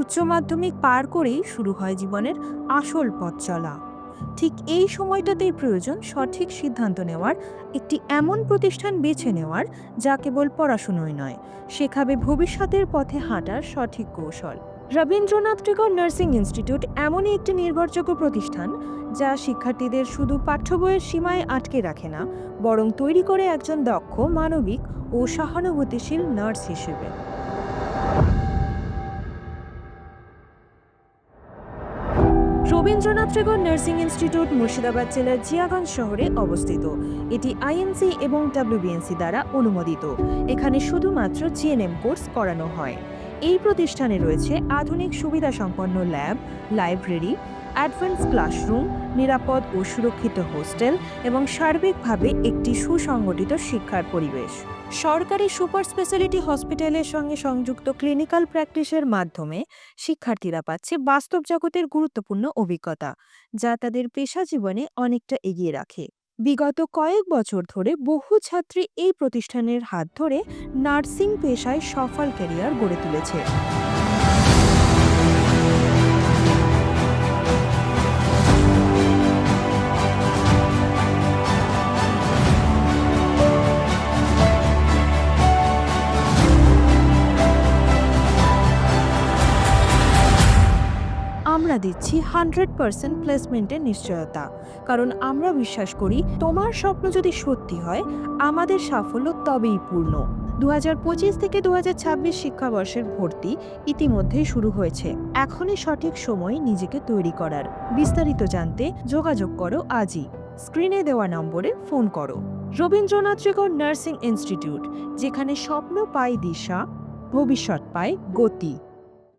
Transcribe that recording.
উচ্চ মাধ্যমিক পার করেই শুরু হয় জীবনের আসল পথ চলা। ঠিক এই সময়টাতেই প্রয়োজন সঠিক সিদ্ধান্ত নেওয়ার, একটি এমন প্রতিষ্ঠান বেছে নেওয়ার, যা কেবল পড়াশুনোই নয়, শেখাবে ভবিষ্যতের পথে হাঁটার সঠিক কৌশল। রবীন্দ্রনাথ ট্যাগর নার্সিং ইনস্টিটিউট এমনই একটি নির্ভরযোগ্য প্রতিষ্ঠান, যা শিক্ষার্থীদের শুধু পাঠ্য বইয়ের সীমায় আটকে রাখে না, বরং তৈরি করে একজন দক্ষ, মানবিক ও সহানুভূতিশীল নার্স হিসেবে। রবীন্দ্রনাথ ঠাকুর নার্সিং ইনস্টিটিউট মুর্শিদাবাদ জেলার জিয়াগঞ্জ শহরে অবস্থিত। এটি আইএনসি এবং ডাব্লিউবিএনসি দ্বারা অনুমোদিত। এখানে শুধুমাত্র জিএনএম কোর্স করানো হয়। এই প্রতিষ্ঠানে রয়েছে আধুনিক সুবিধা সম্পন্ন ল্যাব, লাইব্রেরি অ্যাডভান্স ক্লাসরুম নিরাপদ ও সুরক্ষিত হোস্টেল এবং সার্বিকভাবে একটি সুসংগঠিত শিক্ষার পরিবেশ। সরকারি সুপার স্পেশালিটি হসপিটালের সঙ্গে সংযুক্ত ক্লিনিক্যাল প্র্যাকটিসের মাধ্যমে শিক্ষার্থীরা পাচ্ছে বাস্তব জগতের গুরুত্বপূর্ণ অভিজ্ঞতা, যা তাদের পেশা জীবনে অনেকটা এগিয়ে রাখে। বিগত কয়েক বছর ধরে বহু ছাত্রী এই প্রতিষ্ঠানের হাত ধরে নার্সিং পেশায় সফল ক্যারিয়ার গড়ে তুলেছে। দিচ্ছি হান্ড্রেড পার্সেন্ট প্লেসমেন্টের নিশ্চয়তা। কারণ আমরা বিশ্বাস করি, তোমার স্বপ্ন যদি সত্যি হয়, আমাদের সাফল্য তবেই পূর্ণ। দু হাজার পঁচিশ থেকে দু হাজার ছাব্বিশ শিক্ষাবর্ষের ভর্তি ইতিমধ্যেই শুরু হয়েছে। এখনই সঠিক সময় নিজেকে তৈরি করার। বিস্তারিত জানতে যোগাযোগ করো আজই। স্ক্রিনে দেওয়া নম্বরে ফোন করো। রবীন্দ্রনাথ ট্যাগর নার্সিং ইনস্টিটিউট, যেখানে স্বপ্ন পায় দিশা, ভবিষ্যৎ পায় গতি।